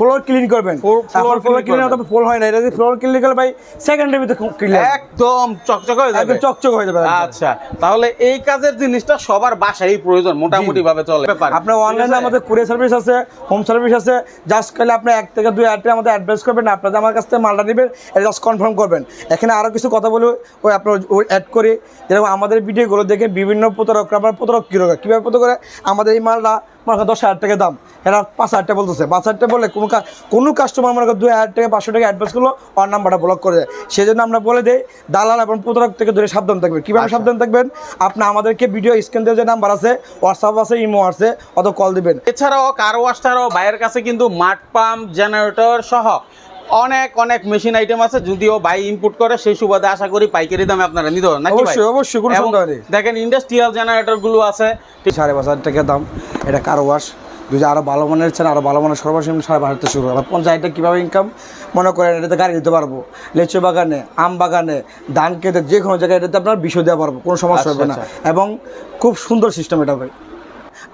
Floor clean করবেন। Floor clean clean করবেন। Floor হয় না এটা যদি ফ্লোর ক্লিন করলে ভাই সেকেন্ডের ভিতরে ক্লিন একদম চকচক হয়ে যাবে। চকচক হয়ে যাবে আচ্ছা। তাহলে এই কাজের জিনিসটা সবার বাসায় প্রয়োজন মোটামুটি ভাবে চলে। আপনার অনলাইনে আমাদের কুরিয়ার সার্ভিস আছে হোম সার্ভিস আছে জাস্ট খালি আপনি এক থেকে দুই হাজার আমাদের অ্যাডভাইস করবেন আপনাদের আমার কাছ থেকে মালটা নেবেন এটা জাস্ট কনফার্ম করবেন। এখানে আরও কিছু কথা বলে ওই আপনার ওই অ্যাড করি যেরকম আমাদের ভিডিওগুলো দেখে বিভিন্ন প্রতারক আমার প্রতারক কীরকম কীভাবে প্রতারক করে আমাদের এই মালটা মনে করেন দশ হাজার টাকা দাম। এরা পাঁচ হাজার টাকা বলতেছে। পাঁচ হাজার টাকা বলে কোনো কোনো কাস্টমার মনে করেন দুই হাজার টাকা পাঁচশো টাকা অ্যাডভান্স করল ওর নাম্বারটা ব্লক করে দেয়। সেই জন্য আমরা বলে দিই দালাল এবং প্রতারক থেকে ধরে সাবধান থাকবেন। কীভাবে আচ্ছা। সাবধান থাকবেন? আপনি আমাদেরকে ভিডিও স্ক্রিন দিয়ে যে নাম্বার আছে হোয়াটসঅ্যাপ আছে ইমো আছে অত কল দিবেন। এছাড়াও কার ওয়াশ ছাড়াও বাইরের কাছে কিন্তু মাঠ পাম্প জেনারেটর সহ অনেক অনেক মেশিন আইটেম আছে যদিও ভাই ইনপুট করে সেই সুবাদে আশা করি পাইকারি দামে আপনারা নিতে পারেন অবশ্যই, অবশ্যই, কোনো সন্দেহ নেই। দেখেন ইন্ডাস্ট্রিয়াল জেনারেটরগুলো আছে। সাড়ে পাঁচ হাজার টাকা দাম। এটা কারও ওয়াশ যদি আরও ভালো মানের চান আরও ভালো মানের সর্বশেষ সাড়ে পাঁচ হাজার শুরু হবে হাজার কীভাবে ইনকাম মনে করেন এটাতে গাড়ি দিতে পারব। লেচু বাগানে আম বাগানে ধান খেতে যে কোনো জায়গায় এটাতে আপনার বিষয় দেওয়া পারব কোনো সমস্যা আচ্ছা, হবে না। আচ্ছা। এবং খুব সুন্দর সিস্টেম এটা ভাই।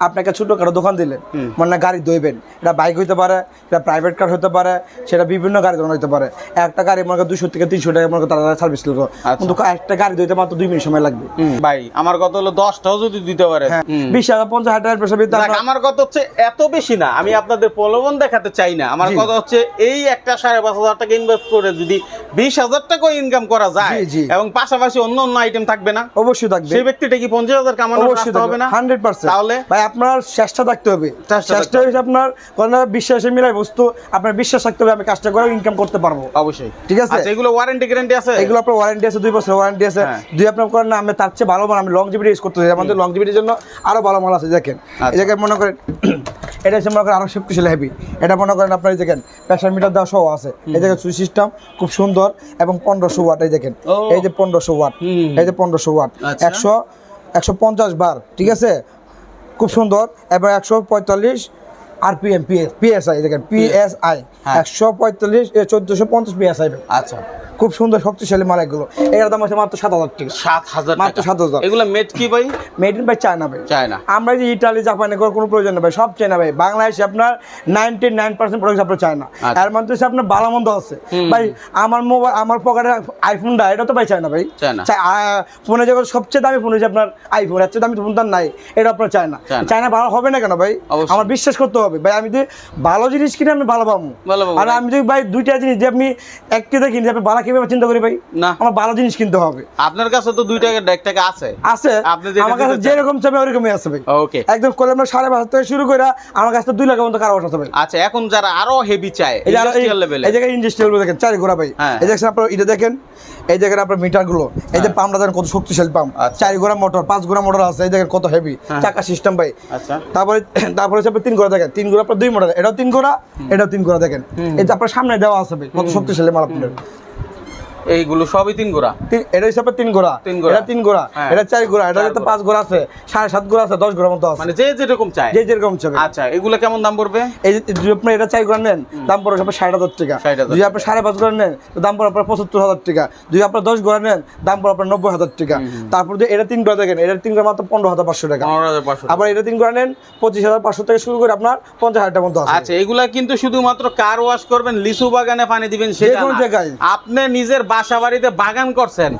আপনাকে ছোটোখাটো দোকান দিলেন। মনে গাড়ি দইবেন এটা বাইক হতে পারে এটা প্রাইভেট কার হতে পারে সেটা বিভিন্ন গাড়ি ধরনের হতে পারে। একটা গাড়ি মনে দুশো থেকে তিনশো টাকা মনে তারা সার্ভিস করব আচ্ছা। কিন্তু একটা গাড়ি দইতে মাত্র দুই মিনিট সময় লাগবে। ভাই আমার কত হলো দশটাও যদি দিতে পারে হ্যাঁ বিশ হাজার পঞ্চাশ হাজার টাকার আমার কথা হচ্ছে এত বেশি না। আমি আপনাদের প্রলোভন দেখাতে চাই না। আমার কথা হচ্ছে এই একটা সাড়ে পাঁচ হাজার টাকা ইনভেস্ট করে যদি বিশ হাজার টাকা ইনকাম করা যায়। এবং পাশাপাশি অন্য অন্য আইটেম থাকবে না অবশ্যই থাকবে। সেই ব্যক্তিটা কি পঞ্চাশ হাজার কামানোর অবশ্যই হবে না? হান্ড্রেড পার্সেন্ট তাহলে আপনার চেষ্টা থাকতে হবে। চেষ্টা হচ্ছে আপনার কোনো বিশ্বাসে মিলাই বস্তু আপনার বিশ্বাস থাকতে হবে আমি কাজটা করে ইনকাম করতে পারব। অবশ্যই। ঠিক আছে? আচ্ছা এগুলো ওয়ারেন্টি গ্যারান্টি আছে? এগুলো আপনার ওয়ারেন্টি আছে দুই বছর ওয়ারেন্টি আছে। হ্যাঁ। দুই আপনার করেন না আমি তার চেয়ে ভালো মাল আমি লং জিবিটি ইউজ করতে চাই। আমাদের লং জিবিটির জন্য আরও ভালো মাল আছে দেখেন। আচ্ছা। এই জায়গায় মনে করেন এটা হচ্ছে মনে করেন আরও শক্তিশালী হেভি এটা মনে করেন আপনার এই দেখেন প্রেশার মিটার দেওয়া সহ আছে। এই দেখেন সুইচ সিস্টেম খুব সুন্দর এবং পনেরোশো ওয়াট এই দেখেন। এই যে পনেরোশো ওয়াট এই যে পনেরোশো ওয়াট আচ্ছা। একশো একশো পঞ্চাশ বার ঠিক আছে? খুব সুন্দর। এবং একশো পঁয়তাল্লিশ R P M P S P S I দেখেন পি এস আই। একশো পঁয়তাল্লিশ চোদ্দোশো পঞ্চাশ পি এস আই। আচ্ছা। খুব সুন্দর শক্তিশালী মাল এগুলো। এটার দাম হচ্ছে মাত্র সাত হাজার টাকা। সাত হাজার মাত্র টাকা। 7,000 এগুলো মেট কি ভাই? মেড ইন বাই চায়না ভাই। চায়না আমরা যে ইটালি জাপানে করার কোনো প্রয়োজন নেই ভাই সব চায়না ভাই। বাংলাদেশে আপনার নাইনটি নাইন পার্সেন্ট প্রোডাক্ট আপনার চায়না আচ্ছা। এর মধ্যে হচ্ছে আপনার ভালো মন্দ আছে ভাই আমার মোবাইল আমার পকেটে আইফোনটা এটা তো ভাই চায়না ভাই। ফোনে যখন সবচেয়ে দামি ফোন হচ্ছে আপনার আইফোন এর চেয়ে দামি ফোন তার নাই এটা আপনার চায়না চায়না। ভালো হবে না কেন ভাই? আমার বিশ্বাস করতে হবে। ভাই আমি যদি ভালো জিনিস কিনে আমি ভালো পাবো। আর আমি যদি ভাই দুইটা জিনিস যে আপনি একটি কিনি যে আপনি ভালো কীভাবে চিন্তা করি ভাই? না। আমার ভালো জিনিস কিনতে হবে। আপনার কাছে তো দুই টাকা দেড় টাকা আছে। আছে। আমার কাছে যেরকম চাবে ওরকমই আছে ভাই। ওকে একদম করলে আমরা সাড়ে পাঁচ থেকে শুরু করে আমার কাছে দুই লাখের মতো কারও আছে ভাই। আচ্ছা এখন যারা আরও হেভি চায় এই যে আর- এই- ইন্ডাস্ট্রিয়াল লেভেলে এই জায়গায় ইন্ডাস্ট্রিয়াল দেখেন চারি ঘোড়া ভাই। এই দেখছেন আপনার এটা দেখেন এই দেখেন আপনার মিটারগুলো এই যে। পাম্পটা দেখেন কত শক্তিশালী পাম্প। আচ্ছা। চারি ঘোড়া মোটর পাঁচ ঘোড়া মোটর আছে এই দেখেন কত হেভি হ্যাঁ। চাকা সিস্টেম ভাই। আচ্ছা। তারপরে তারপরে হচ্ছে তিন ঘোড়া দেখেন। তিন ঘোড়া আপনার দুই মোটর এটাও তিন ঘোড়া এটাও তিন ঘোড়া দেখেন। এই যে আপনার সামনে দেওয়া আছে ভাই কত শক্তিশালী মাল আপনার। এইগুলো সবই তিন গোড়া। এটা হিসাবে তিন ঘোড়া তিন ঘোড়া। এটা তিন ঘোড়া হ্যাঁ। এটা চার ঘোড়া এটা তো পাঁচ ঘোড়া আছে। সাড়ে সাত ঘোড়া আছে দশ মতো আছে। মানে যে যেরকম চায়। যে যেরকম চাবে। আচ্ছা এগুলো কেমন দাম পড়বে? এই যদি আপনি এটা চাই করে নেন দাম পড়ে আপনার ষাট হাজার টাকা। যদি আপনি সাড়ে পাঁচ করে নেন দাম পড়ে আপনার পঁচাত্তর হাজার টাকা। যদি আপনার দশ করে নেন দাম পড়ে আপনার নব্বই হাজার টাকা। তারপর যদি এটা তিন করে দেখেন এটা তিন করে মাত্র পনেরো হাজার পাঁচশো টাকা। আবার এটা তিন করে নেন পঁচিশ হাজার পাঁচশো থেকে শুরু করে আপনার পঞ্চাশ হাজার টাকার মতো আছে। আচ্ছা এগুলা কিন্তু শুধুমাত্র কার ওয়াশ করবেন লিচু বাগানে পানি দিবেন সেটা। আপনি নিজের বাসা বাড়িতে বাগান করছেন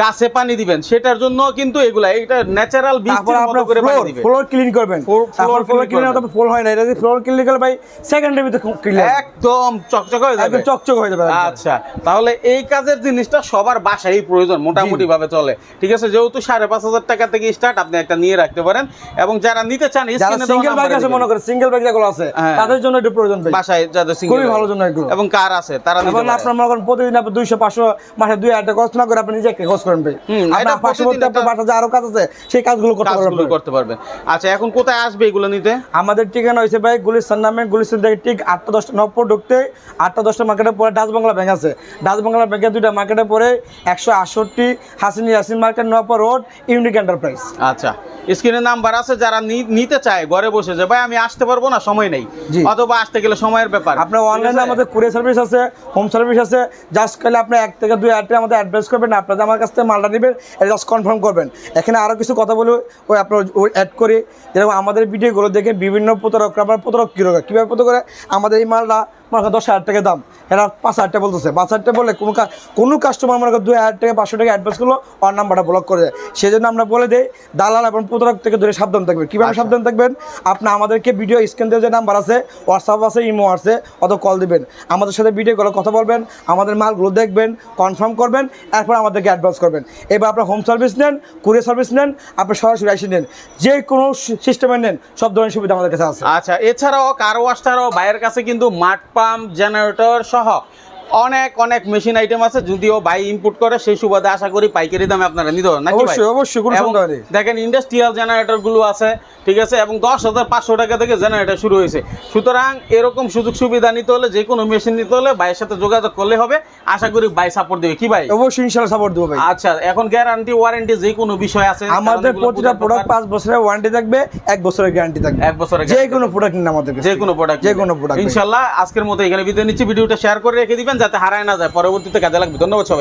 গাছে পানি দিবেন সেটার জন্য কিন্তু এগুলা এটা ন্যাচারাল তারপর বীজের মতো করে পানি দিবেন। ফ্লোর ক্লিন করবেন। ফ্লোর clean ক্লিন করবেন। ফ্লোর হয় না এটা যদি ফ্লোর ক্লিন করলে ভাই সেকেন্ডের ভিতরে ক্লিন একদম চকচক হয়ে যাবে। একদম চকচক হয়ে যাবে আচ্ছা তাহলে এই কাজের জিনিসটা সবার বাসায় প্রয়োজন মোটামুটি ভাবে চলে। ঠিক আছে যেহেতু সাড়ে পাঁচ হাজার টাকা থেকে স্টার্ট আপনি একটা নিয়ে রাখতে পারেন। এবং যারা নিতে চান সিঙ্গেল বাইক আছে মনে করে সিঙ্গেল বাইক যেগুলো আছে হ্যাঁ। তাদের জন্য একটু প্রয়োজন ভাই। বাসায় যাদের সিঙ্গেল খুবই ভালো জন্য এগুলো। এবং কার আছে তারা নিতে পারে। আপনার মনে করেন প্রতিদিন আপনি দুইশো পাঁচশো মাসে দুই হাজার খরচ না করে আপনি নিজে একটা খরচ করেন ভাই। আপনার পার্শ্ববর্তী আপনার বাসা আরও কাজ আছে সেই কাজগুলো করতে পারবেন করতে পারবেন। আচ্ছা এখন কোথায় আসবে এগুলো নিতে? আমাদের ঠিকানা হয়েছে ভাই গুলিস্তান নামে গুলিস্তান থেকে ঠিক আটটা দশটা নব্বই ঢুকতে আটটা দশটা মার্কেটে পরে ডাচ বাংলা ব্যাংক আছে। ডাচ বাংলা ব্যাংকের দুইটা মার্কেটে পরে একশো আটষট্টি হাসিন ইয়াসিন মার্কেট নপর রোড ইউনিক এন্টারপ্রাইজ আচ্ছা স্ক্রিনে নাম্বার আছে যারা নিতে চায় ঘরে বসে যে ভাই আমি আসতে পারব না সময় নেই। অথবা আসতে গেলে সময়ের ব্যাপার। আপনার অনলাইনে আমাদের কুরিয়ার সার্ভিস আছে হোম সার্ভিস আছে জাস্ট খালি আপনি এক থেকে দুই হাজার আমাদের অ্যাডভাইস করবেন আপনাদের আমার কাছ থেকে মালটা নেবেন জাস্ট কনফার্ম করবেন। এখানে আরও কিছু কথা বলে ওই আপনার অ্যাড করে, যেরকম আমাদের ভিডিওগুলো দেখে বিভিন্ন প্রতারক আপনার প্রতারক কী কীভাবে প্রতারক করে, আমাদের এই মালটা মনে করেন দশ হাজার টাকা দাম। এরা পাঁচ হাজার টাকা বলতেছে। পাঁচ হাজার টাকা বলে কোনো কোনো কাস্টমার মনে করেন দুই হাজার টাকা পাঁচশো টাকা অ্যাডভান্স করল ওর নাম্বারটা ব্লক করে দেয়। সেই জন্য আমরা বলে দিই দালাল এবং প্রতারক থেকে দূরে সাবধান থাকবেন। কীভাবে আচ্ছা। সাবধান থাকবেন? আপনি আমাদেরকে ভিডিও স্ক্রিন দিয়ে যে নাম্বার আছে হোয়াটসঅ্যাপ আছে ইমো আছে অত কল দিবেন। আমাদের সাথে ভিডিও করে কথা বলবেন আমাদের মালগুলো দেখবেন কনফার্ম করবেন এরপর আমাদেরকে অ্যাডভান্স করবেন। এবার আপনার হোম সার্ভিস নেন কুরিয়ার সার্ভিস নেন আপনি সরাসরি এসে নেন। যে কোনো সিস্টেমে নেন সব ধরনের সুবিধা আমাদের কাছে আছে। আচ্ছা এছাড়াও কার ওয়াশ ছাড়াও ভাইয়ের কাছে কিন্তু মাঠ পাম্প জেনারেটর সহ অনেক অনেক মেশিন আইটেম আছে যদিও ভাই ইম্পোর্ট করে সেই সুবাদে আশা করি পাইকারি দামে আপনারা নিতে পারেন অবশ্যই অবশ্যই কোনো সন্দেহ নেই। দেখেন ইন্ডাস্ট্রিয়াল জেনারেটরগুলো আছে ঠিক আছে? এবং দশ হাজার পাঁচশো টাকা থেকে জেনারেটর শুরু হয়েছে। সুতরাং এরকম সুযোগ সুবিধা নিতে হলে যে কোনো মেশিন নিতে হলে ভাইয়ের সাথে যোগাযোগ করলে হবে। আশা করি ভাই সাপোর্ট দেবে। কি ভাই? অবশ্যই সাপোর্ট দেবো ভাই। আচ্ছা এখন গ্যারান্টি ওয়ারেন্টি যে কোনো বিষয় আছে আমাদের প্রতিটা প্রোডাক্ট পাঁচ বছরের ওয়ারেন্টি থাকবে এক বছরের গ্যারান্টি থাকবে। এক বছরের যে কোনো প্রোডাক্ট নিন আমাদের কাছে যে কোনো প্রোডাক্ট যে কোনো প্রোডাক্ট ইনশাল্লাহ আজকের মতো এখানে বিদায় নিচ্ছি। ভিডিওটা শেয়ার করে রেখে দিবেন। যাতে হারায় না যায় পরবর্তীতে কাজে লাগবে। ধন্যবাদ সবাই